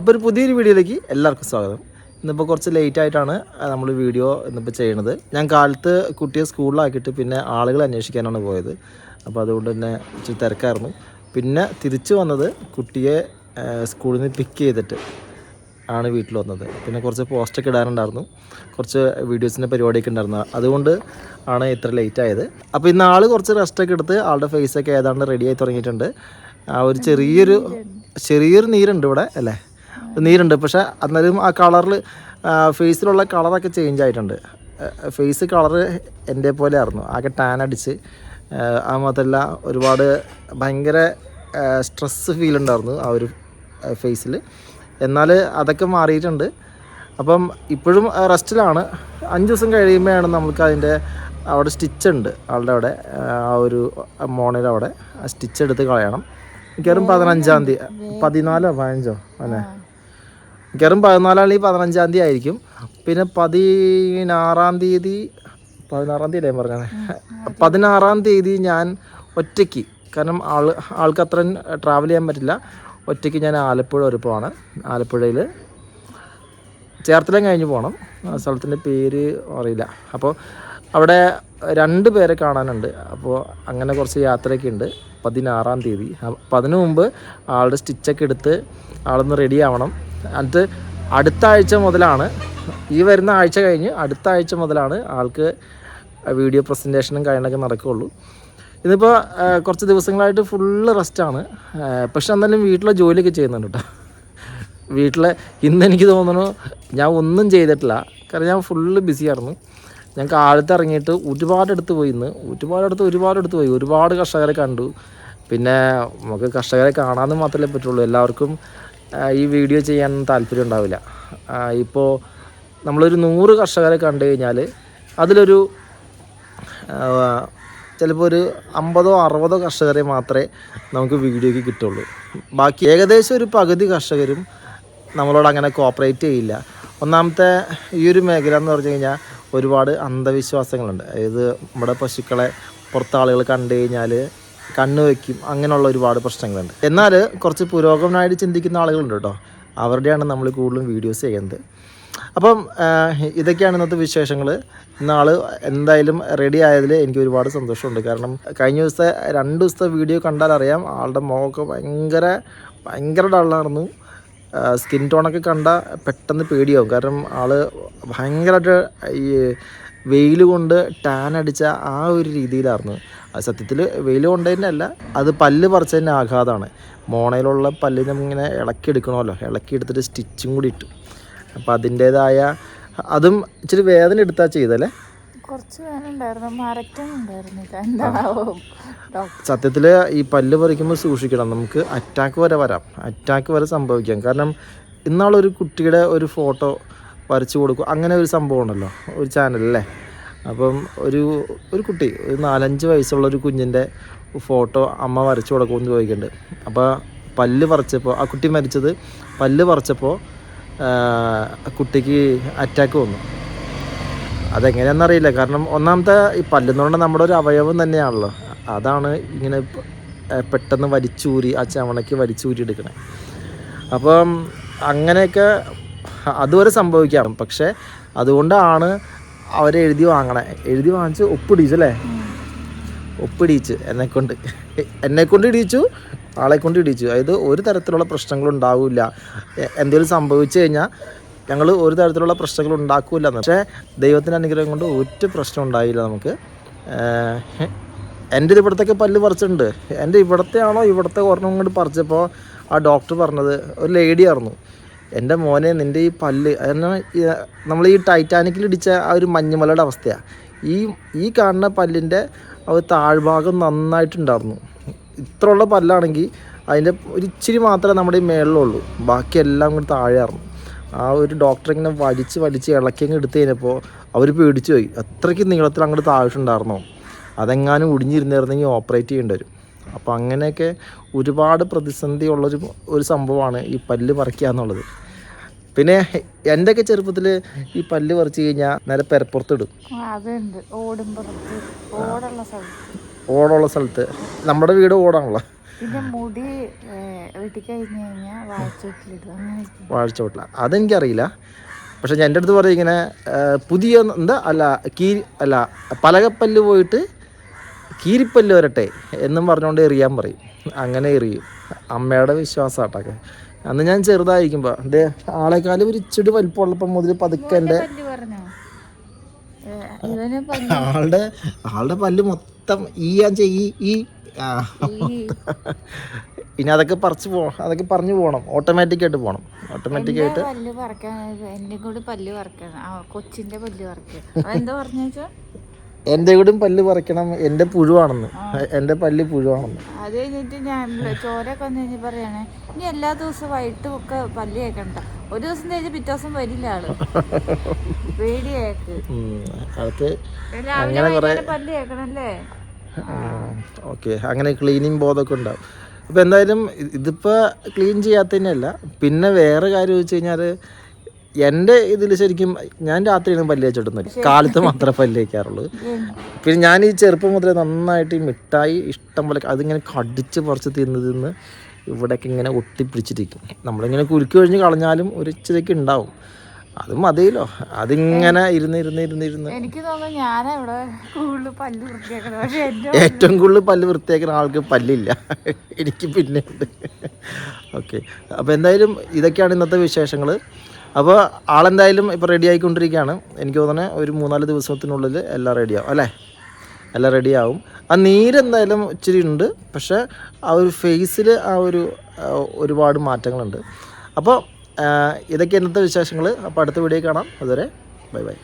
അപ്പോൾ ഒരു പുതിയൊരു വീഡിയോയിലേക്ക് എല്ലാവർക്കും സ്വാഗതം. ഇന്നിപ്പോൾ കുറച്ച് ലേറ്റ് ആയിട്ടാണ് നമ്മൾ വീഡിയോ ഇന്നിപ്പോൾ ചെയ്യണത്. ഞാൻ കാലത്ത് കുട്ടിയെ സ്കൂളിലാക്കിയിട്ട് പിന്നെ ആളുകൾ അന്വേഷിക്കാനാണ് പോയത്. അപ്പോൾ അതുകൊണ്ട് തന്നെ ഇച്ചിരി തിരക്കായിരുന്നു. പിന്നെ തിരിച്ചു വന്നത് കുട്ടിയെ സ്കൂളിൽ നിന്ന് പിക്ക് ചെയ്തിട്ട് ആണ് വീട്ടിൽ വന്നത്. പിന്നെ കുറച്ച് പോസ്റ്റൊക്കെ ഇടാനുണ്ടായിരുന്നു കുറച്ച് വീഡിയോസിന്റെ പരിപാടിയൊക്കെ ഉണ്ടായിരുന്നു. അതുകൊണ്ട് ആണ് ഇത്ര ലേറ്റ് ആയത്. അപ്പോൾ ഇന്ന് ആൾ കുറച്ച് റെസ്റ്റൊക്കെ എടുത്ത് ആളുടെ ഫേസൊക്കെ ഏതാണ്ട് റെഡി ആയി തുടങ്ങിയിട്ടുണ്ട്. ആ ഒരു ചെറിയൊരു ചെറിയൊരു നീരുണ്ട് ഇവിടെ അല്ലേ? നീരുണ്ട്. പക്ഷേ എന്നാലും ആ കളറിൽ ഫേസിലുള്ള കളറൊക്കെ ചേഞ്ച് ആയിട്ടുണ്ട്. ഫേസ് കളറ് എന്റെ പോലെ ആയിരുന്നു. ആകെ ടാൻ അടിച്ച് ആ, ആ മാത്രമല്ല ഒരുപാട് ഭയങ്കര സ്ട്രെസ് ഫീൽ ഉണ്ടായിരുന്നു ആ ഒരു ഫേസിൽ എന്നാൽ അതൊക്കെ മാറിയിട്ടുണ്ട്. അപ്പം ഇപ്പോഴും റെസ്റ്റിലാണ് അഞ്ച് ദിവസം കഴിയുമ്പോഴാണ് നമുക്ക് അതിന്റെ അവിടെ സ്റ്റിച്ച് ഉണ്ട്. ആളുടെ അവിടെ ആ ഒരു മോണയുടെ അവിടെ ആ സ്റ്റിച്ച് എടുത്ത് കളയണം. മിക്കവാറും പതിനഞ്ചാം തീയതി പതിനാലോ പതിനഞ്ചോ അല്ലേ? മിക്കവാറും പതിനാലാം തീയതി പതിനഞ്ചാം തീയതി ആയിരിക്കും. പിന്നെ പതിനാറാം തീയതി പതിനാറാം തീയതി അല്ലേ പറഞ്ഞത്? പതിനാറാം തീയതി ഞാൻ ഒറ്റയ്ക്ക് കാരണം ആൾ ആൾക്ക് അത്രയും ട്രാവൽ ചെയ്യാൻ പറ്റില്ല. ഒറ്റയ്ക്ക് ഞാൻ ആലപ്പുഴ വരെ പോവാണ്. ആലപ്പുഴയിൽ ചേർത്തലം കഴിഞ്ഞ് പോകണം ആ സ്ഥലത്തിന്റെ പേര് അറിയില്ല. അപ്പോൾ അവിടെ രണ്ട് പേരെ കാണാനുണ്ട്. അപ്പോൾ അങ്ങനെ കുറച്ച് യാത്രയൊക്കെ ഉണ്ട് പതിനാറാം തീയതി. അപ്പം അതിനു മുമ്പ് ആളുടെ സ്റ്റിച്ചൊക്കെ എടുത്ത് ആളൊന്ന് റെഡി ആവണം. എന്നിട്ട് അടുത്ത ആഴ്ച മുതലാണ്. ഈ വരുന്ന ആഴ്ച കഴിഞ്ഞ് അടുത്ത ആഴ്ച മുതലാണ് ആൾക്ക് വീഡിയോ പ്രസന്റേഷനും കാര്യങ്ങളൊക്കെ നടക്കുകയുള്ളൂ. ഇതിപ്പോൾ കുറച്ച് ദിവസങ്ങളായിട്ട് ഫുള്ള് റെസ്റ്റാണ്. പക്ഷെ എന്നാലും വീട്ടിലെ ജോലിയൊക്കെ ചെയ്യുന്നുണ്ട് കേട്ടോ. വീട്ടിലെ ഇന്ന് എനിക്ക് തോന്നുന്നു ഞാൻ ഒന്നും ചെയ്തിട്ടില്ല. കാരണം ഞാൻ ഫുള്ള് ബിസിയായിരുന്നു ഞാൻ കാലത്ത് ഇറങ്ങിയിട്ട് ഒരുപാടെടുത്ത് പോയി ഇന്ന്. ഒരുപാടെടുത്ത് ഒരുപാടെടുത്ത് പോയി. ഒരുപാട് കർഷകരെ കണ്ടു. പിന്നെ നമുക്ക് കർഷകരെ കാണാമെന്ന് മാത്രമേ പറ്റുള്ളൂ. എല്ലാവർക്കും ഈ വീഡിയോ ചെയ്യാൻ താല്പര്യം ഉണ്ടാവില്ല. ഇപ്പോൾ നമ്മളൊരു നൂറ് കർഷകരെ കണ്ടു കഴിഞ്ഞാൽ അതിലൊരു ചിലപ്പോൾ ഒരു അമ്പതോ അറുപതോ കർഷകരെ മാത്രമേ നമുക്ക് വീഡിയോയ്ക്ക് കിട്ടുള്ളൂ. ബാക്കി ഏകദേശം ഒരു പകുതി കർഷകരും നമ്മളോട് അങ്ങനെ കോപ്പറേറ്റ് ചെയ്യില്ല. ഒന്നാമത്തെ ഈ ഒരു മേഖല എന്ന് പറഞ്ഞു കഴിഞ്ഞാൽ ഒരുപാട് അന്ധവിശ്വാസങ്ങളുണ്ട്. അതായത് നമ്മുടെ പശുക്കളെ പുറത്ത് ആളുകൾ കണ്ടു കഴിഞ്ഞാൽ കണ്ണ് വയ്ക്കും അങ്ങനെയുള്ള ഒരുപാട് പ്രശ്നങ്ങളുണ്ട്. എന്നാൽ കുറച്ച് പുരോഗമനമായിട്ട് ചിന്തിക്കുന്ന ആളുകളുണ്ട് കേട്ടോ. അവരുടെയാണ് നമ്മൾ കൂടുതലും വീഡിയോസ് ചെയ്യുന്നത്. അപ്പം ഇതൊക്കെയാണ് ഇന്നത്തെ വിശേഷങ്ങൾ. ഇന്നാൾ എന്തായാലും റെഡി ആയതിൽ എനിക്ക് ഒരുപാട് സന്തോഷമുണ്ട്. കാരണം കഴിഞ്ഞ ദിവസത്തെ രണ്ട് ദിവസത്തെ വീഡിയോ കണ്ടാൽ അറിയാം ആളുടെ മുഖമൊക്കെ ഭയങ്കര ഭയങ്കര ഡള്ളായിരുന്നു സ്കിൻ ടോണൊക്കെ കണ്ട പെട്ടെന്ന് പേടിയാവും. കാരണം ആൾ ഭയങ്കരമായിട്ട് ഈ വെയിൽ കൊണ്ട് ടാൻ അടിച്ച ആ ഒരു രീതിയിലായിരുന്നു. അത് സത്യത്തിൽ വെയിൽ കൊണ്ടതിന്റെ അല്ല അത് പല്ല് പറിച്ചതിന്റെ ആഘാതമാണ്. മോണയിലുള്ള പല്ല് നമ്മിങ്ങനെ ഇളക്കി എടുത്തിട്ട് സ്റ്റിച്ചും കൂടി ഇട്ടു. അപ്പോൾ അതിന്റേതായ അതും ഇച്ചിരി വേദന എടുത്താൽ ചെയ്തല്ലേ? കുറച്ച് സത്യത്തിൽ ഈ പല്ല് പറിക്കുമ്പോൾ സൂക്ഷിക്കണം നമുക്ക് അറ്റാക്ക് വരെ വരാം. അറ്റാക്ക് വരെ സംഭവിക്കാം. കാരണം ഇന്നാളൊരു കുട്ടിയുടെ ഒരു ഫോട്ടോ വരച്ചു കൊടുക്കും അങ്ങനെ ഒരു സംഭവം ഉണ്ടല്ലോ ഒരു ചാനലല്ലേ അപ്പം ഒരു ഒരു കുട്ടി ഒരു നാലഞ്ച് വയസ്സുള്ള ഒരു കുഞ്ഞിന്റെ ഫോട്ടോ അമ്മ വരച്ചു കൊടുക്കുമെന്ന് ചോദിക്കുന്നുണ്ട്. അപ്പോൾ പല്ല് പറിച്ചപ്പോൾ ആ കുട്ടി മരിച്ചത് പല്ല് പറിച്ചപ്പോൾ കുട്ടിക്ക് അറ്റാക്ക് വന്നു. അതെങ്ങനെയാണെന്നറിയില്ല കാരണം ഒന്നാമത്തെ ഈ പല്ലെന്ന് പറഞ്ഞാൽ നമ്മുടെ ഒരു അവയവം തന്നെയാണല്ലോ. അതാണ് ഇങ്ങനെ പെട്ടെന്ന് വലിച്ചൂരി ആ ചവണയ്ക്ക് വലിച്ചൂരി എടുക്കണേ. അപ്പം അങ്ങനെയൊക്കെ അതുവരെ സംഭവിക്കാം പക്ഷേ അതുകൊണ്ടാണ് അവരെ എഴുതി വാങ്ങണേ. എഴുതി വാങ്ങിച്ച് ഒപ്പിടിച്ച് എന്നെ കൊണ്ട് എന്നെ കൊണ്ട് ഇടിച്ചു ആളെ കൊണ്ട് ഇടിച്ചു. അതായത് ഒരു തരത്തിലുള്ള പ്രശ്നങ്ങളും ഉണ്ടാവില്ല എന്തെങ്കിലും സംഭവിച്ചു കഴിഞ്ഞാൽ ഞങ്ങൾ ഒരു തരത്തിലുള്ള പ്രശ്നങ്ങൾ ഉണ്ടാക്കില്ല. പക്ഷേ ദൈവത്തിന്റെ അനുഗ്രഹം കൊണ്ട് ഒറ്റ പ്രശ്നം ഉണ്ടായില്ല നമുക്ക്. എന്റെ ഇവിടത്തേക്ക് പല്ല് പറിച്ചിട്ടുണ്ട്. എന്റെ ഇവിടത്തെ ആണോ ഇവിടത്തെ ഒരെണ്ണം കൊണ്ട് പറിച്ചപ്പോൾ ആ ഡോക്ടർ പറഞ്ഞത്. ഒരു ലേഡി ആയിരുന്നു. എന്റെ മോനെ നിന്റെ ഈ പല്ല് നമ്മൾ ഈ ടൈറ്റാനിക്കിൽ ഇടിച്ച ആ ഒരു മഞ്ഞുമലയുടെ അവസ്ഥയാണ് ഈ ഈ കാണുന്ന പല്ലിന്റെ ആ ഒരു താഴ്ഭാഗം നന്നായിട്ടുണ്ടായിരുന്നു. ഇത്രയുള്ള പല്ലാണെങ്കിൽ അതിന്റെ ഒരു ഇച്ചിരി മാത്രമേ നമ്മുടെ ഈ മേളിലുള്ളൂ. ബാക്കിയെല്ലാം കൂടി താഴെയായിരുന്നു. ആ ഒരു ഡോക്ടർ ഇങ്ങനെ വലിച്ച് വലിച്ച് ഇളക്കി അങ്ങ് എടുത്തു കഴിഞ്ഞപ്പോൾ അവർ പേടിച്ചു പോയി. അത്രയ്ക്ക് നീളത്തിൽ അങ്ങോട്ട് താഴ്ച്ചുണ്ടായിരുന്നോ അതെങ്ങാനും ഒടിഞ്ഞിരുന്നിരുന്നെങ്കിൽ ഓപ്പറേറ്റ് ചെയ്യേണ്ടി വരും. അപ്പോൾ അങ്ങനെയൊക്കെ ഒരുപാട് പ്രതിസന്ധി ഉള്ളൊരു ഒരു സംഭവമാണ് ഈ പല്ല് പറിക്കുക എന്നുള്ളത് പിന്നെ എന്തൊക്കെ ചെറുപ്പത്തിൽ ഈ പല്ല് പറിച്ച് കഴിഞ്ഞാൽ നേരെ പെരപ്പുറത്തിടും ഓടുള്ള സ്ഥലത്ത്. നമ്മുടെ വീട് ഓടാണല്ലോ. പിന്നെ മുടി വെട്ടി കഴിഞ്ഞ് കഴിഞ്ഞാൽ വായിച്ചോട്ടിലിടും അങ്ങനെയൊക്കെ. വാഴച്ചോട്ടില അതെനിക്കറിയില്ല. പക്ഷെ ഞാൻ എന്റെ അടുത്ത് പറയും ഇങ്ങനെ പുതിയ എന്താ അല്ല കീ അല്ല പലകപ്പല്ല് പോയിട്ട് കീരിപ്പല്ല് വരട്ടെ എന്നും പറഞ്ഞുകൊണ്ട് എറിയാൻ പറയും. അങ്ങനെ എറിയും. അമ്മയുടെ വിശ്വാസമാട്ടൊക്കെ അന്ന് ഞാൻ ചെറുതായിരിക്കുമ്പോൾ എന്റെ ആളെക്കാളും ഒരു ഇച്ചിട്ട് വലിപ്പമുള്ളപ്പം മുതൽ പതുക്കെ എന്റെ പല്ല് ആളുടെ ആളുടെ പല്ല് മൊത്തം ഈ ഞാൻ ചെയ്യി ഈ. ഈ ഇനി അതൊക്കെ പറിച്ച് പോ അതൊക്കെ പറഞ്ഞു പോകണം ഓട്ടോമാറ്റിക് ആയിട്ട് പോകണം ഓട്ടോമാറ്റിക് ആയിട്ട് പല്ല് പറിക്കാൻ എന്റെ കൂടി പല്ല് പറിക്കണം ആ കൊച്ചിന്റെ പല്ല് പറിക്കണം എന്താ പറഞ്ഞു വെച്ചാ എന്റെ കൂടെ പല്ല് പറിക്കണം എന്റെ പുഴുവാണെന്ന്. എന്റെ പല്ല് പുഴുവാണെന്ന്. അത് കഴിഞ്ഞിട്ട് ഞാൻ ചോരൊക്കെ വന്നു കഴിഞ്ഞ് പറയണേ ഇനി എല്ലാ ദിവസവും വൈകിട്ടും ഒക്കെ പല്ല് കേൾക്കണ്ട ഒരു ദിവസം കഴിഞ്ഞ് പിറ്റേ ദിവസം വരില്ല ആൾ. പേടിയേക്ക്. രാവിലെ പല്ല് കേൾക്കണല്ലേ ഓക്കെ. അങ്ങനെ ക്ലീനിങ് ബോധമൊക്കെ ഉണ്ടാവും. അപ്പോൾ എന്തായാലും ഇതിപ്പോ ഇതിപ്പോൾ ക്ലീൻ ചെയ്യാത്തതിനല്ല പിന്നെ വേറെ കാര്യം ചോദിച്ചു കഴിഞ്ഞാൽ എന്റെ ഇതിൽ ശരിക്കും ഞാൻ രാത്രിയാണ് പല്ല് വെച്ചിട്ടൊന്നുമില്ല കാലത്ത് മാത്രമേ പല്ല് വയ്ക്കാറുള്ളൂ പിന്നെ ഞാൻ ഈ ചെറുപ്പം മുതലേ നന്നായിട്ട് ഈ മിഠായി ഇഷ്ടം പോലെ അതിങ്ങനെ കടിച്ച് പറിച്ച് തിന്ന് തിന്ന് ഇവിടെയൊക്കെ ഇങ്ങനെ ഒട്ടിപ്പിടിച്ചിരിക്കും നമ്മളിങ്ങനെ കുലുക്കി കഴിഞ്ഞ് കളഞ്ഞാലും ഒരു ഇച്ചിരിയൊക്കെ ഉണ്ടാവും. അത് മതിയല്ലോ. അതിങ്ങനെ ഇരുന്ന് ഇരുന്ന് ഇരുന്ന് ഇരുന്ന് എനിക്ക് തോന്നുന്നു ഞാനാ ഇവിടെ കൂടുതൽ പല്ല് വൃത്തിയാക്കണം പക്ഷെ എന്റെ ഏറ്റവും കൂടുതൽ പല്ല് വൃത്തിയാക്കുന്ന ആൾക്ക് പല്ലില്ല. എനിക്ക് പിന്നെ ഉണ്ട് ഓക്കെ. അപ്പോൾ എന്തായാലും ഇതൊക്കെയാണ് ഇന്നത്തെ വിശേഷങ്ങൾ അപ്പോൾ ആളെന്തായാലും ഇപ്പോൾ റെഡി ആയിക്കൊണ്ടിരിക്കുകയാണ്. എനിക്ക് തോന്നുന്നത് ഒരു മൂന്നാൽ ദിവസത്തിനുള്ളിൽ എല്ലാം റെഡിയാവും അല്ലേ? എല്ലാം റെഡിയാവും ആ നീരെന്തായാലും ഇച്ചിരി ഉണ്ട് പക്ഷേ ആ ഒരു ഫേസിൽ ആ ഒരു ഒരുപാട് മാറ്റങ്ങളുണ്ട്. അപ്പോൾ ഇതൊക്കെ ഇന്നത്തെ വിശേഷങ്ങൾ അപ്പോൾ അടുത്ത വീഡിയോ കാണാം. അതുവരെ ബൈ ബൈ.